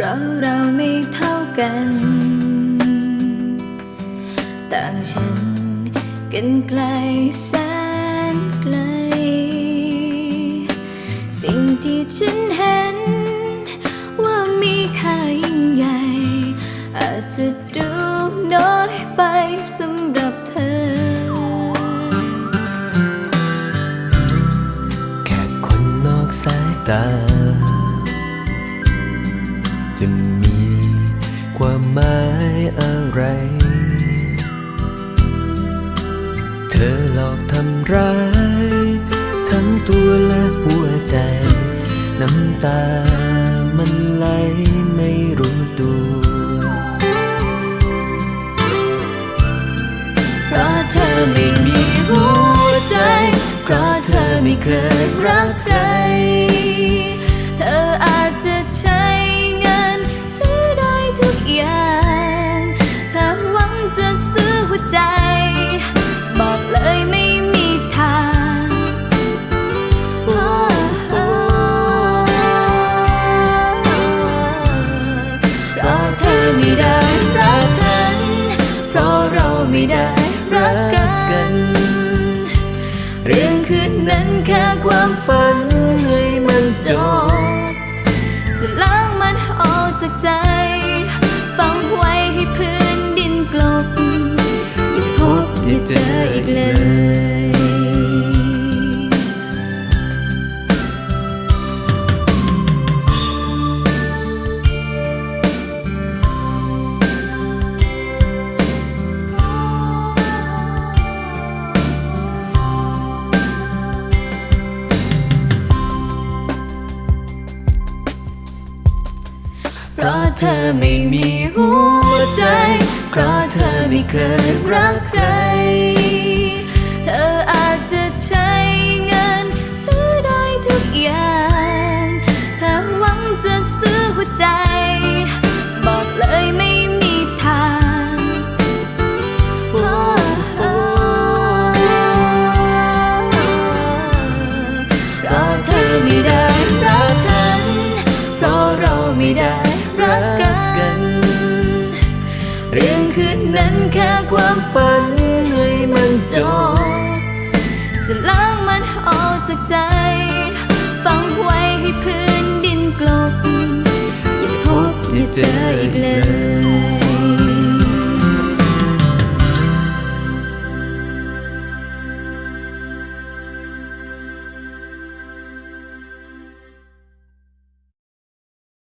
ราะเราไม่เท่ากัน ต่างฉันกันไกลแสนไกล สิ่งที่ฉันเห็น ว่ามีค่ายิ่งใหญ่ อาจจะดู จะมีความหมายอะไร เธอหลอกทำร้าย ทั้งตัวและหัวใจ น้ำตามันไหลไม่รู้ตัวเพราะเธอไม่มีหัวใจ เพราะเธอไม่เคยรักใคร ไม่ได้รักฉัน เพราะเราไม่ได้รักกัน เรื่องคืนนั้นแค่ความฝันให้มันจบจะล้างมันออกจากใจฝังไว้ให้พื้นดินกลบอย่าพบอย่าเจออีกเลย เพราะเธอไม่มีหัวใจ เพราะเธอไม่เคยรักใคร เธออาจจะใช้เงิน ซื้อได้ทุกอย่าง ถ้าหวังจะซื้อหัวใจ บอกเลยไม่มีทางโอ้โอ้เพราะเธอไม่ได้รักฉัน เพราะเราไม่ได้ รักกัน เรื่องคืนนั้นแค่ความฝันให้มันจบจะล้างมันออกจากใจฝังไว้ให้พื้นดินกลบอย่าพบอย่าเจออีกเลย